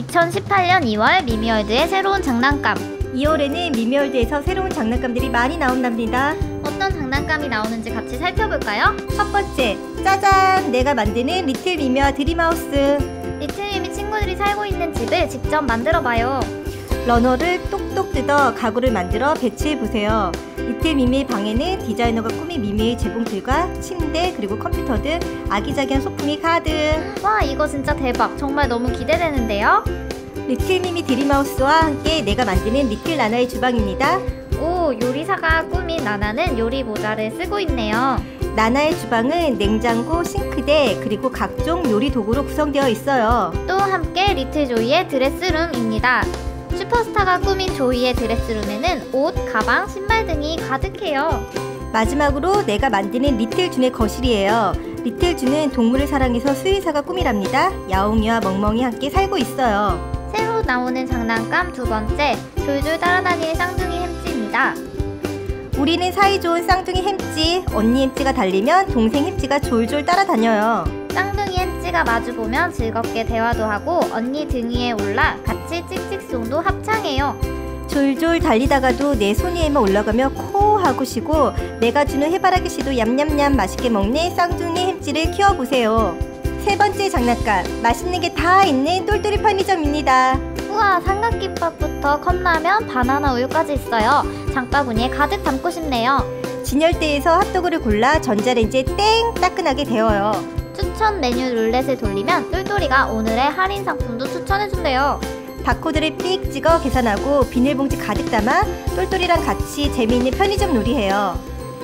2018년 2월 미미월드의 새로운 장난감 2월에는 미미월드에서 새로운 장난감들이 많이 나온답니다. 어떤 장난감이 나오는지 같이 살펴볼까요? 첫 번째, 짜잔! 내가 만드는 리틀 미미와 드림하우스. 리틀 미미 친구들이 살고 있는 집을 직접 만들어봐요. 러너를 똑똑 뜯어 가구를 만들어 배치해보세요. 리틀 미미의 방에는 디자이너가 꾸민 미미의 재봉틀과 침대 그리고 컴퓨터 등 아기자기한 소품이 가득. 와 이거 진짜 대박 정말 너무 기대되는데요 리틀 미미 드림하우스와 함께 내가 만드는 리틀 나나의 주방입니다. 오 요리사가 꾸민 나나는 요리 모자를 쓰고 있네요 나나의 주방은 냉장고, 싱크대, 그리고 각종 요리 도구로 구성되어 있어요. 또 함께 리틀 조이의 드레스룸입니다 슈퍼스타가 꾸민 조이의 드레스룸에는 옷, 가방, 신발 등이 가득해요 마지막으로 내가 만드는 리틀 준의 거실이에요. 리틀 준은 동물을 사랑해서 수의사가 꿈이랍니다. 야옹이와 멍멍이 함께 살고 있어요. 새로 나오는 장난감 두 번째 졸졸 따라다니는 쌍둥이 햄찌입니다 우리는 사이좋은 쌍둥이 햄찌, 언니 햄찌가 달리면 동생 햄찌가 졸졸 따라다녀요. 쌍둥이 햄찌가 마주보면 즐겁게 대화도 하고 언니 등 위에 올라 같이 찍찍송도 합창해요 졸졸 달리다가도 내손 위에만 올라가며 코 하고 쉬고 내가 주는 해바라기 씨도 얌얌얌 맛있게 먹는 쌍둥이 햄찌를 키워보세요. 세 번째 장난감, 맛있는 게 다 있는 똘똘이 편의점입니다. 우와 삼각김밥부터 컵라면, 바나나 우유까지 있어요 장바구니에 가득 담고 싶네요 진열대에서 핫도그를 골라 전자레인지에 땡 따끈하게 데워요. 추천 메뉴 룰렛을 돌리면 똘똘이가 오늘의 할인 상품도 추천해준대요 바코드를 삑 찍어 계산하고 비닐봉지 가득 담아 똘똘이랑 같이 재미있는 편의점 놀이해요.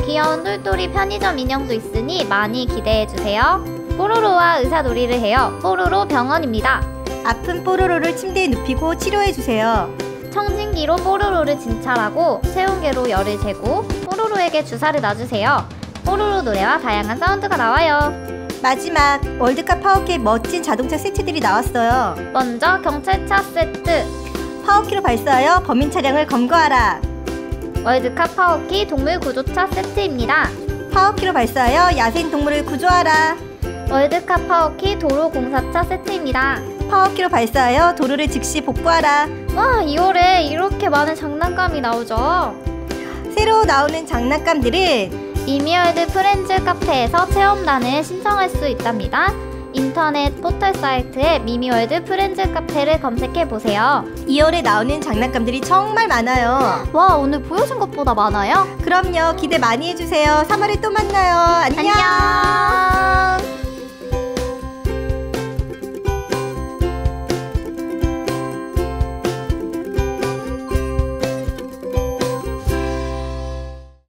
귀여운 똘똘이 편의점 인형도 있으니 많이 기대해주세요 뽀로로와 의사놀이를 해요 뽀로로 병원입니다 아픈 뽀로로를 침대에 눕히고 치료해주세요. 청진기로 뽀로로를 진찰하고 체온계로 열을 재고 뽀로로에게 주사를 놔주세요. 뽀로로 노래와 다양한 사운드가 나와요. 마지막 월드컵 파워캣 멋진 자동차 세트들이 나왔어요. 먼저 경찰차 세트, 파워키로 발사하여 범인 차량을 검거하라. 월드컵 파워키 동물 구조차 세트입니다. 파워키로 발사하여 야생 동물을 구조하라. 월드컵 파워키 도로 공사차 세트입니다. 파워키로 발사하여 도로를 즉시 복구하라. 와, 2월에 이렇게 많은 장난감이 나오죠. 새로 나오는 장난감들은 이미월드 프렌즈 카페에서 체험단을 신청할 수 있답니다. 인터넷 포털 사이트에 미미월드 프렌즈 카페를 검색해 보세요. 2월에 나오는 장난감들이 정말 많아요. 와, 오늘 보여준 것보다 많아요? 그럼요. 기대 많이 해주세요. 3월에 또 만나요. 안녕. 안녕.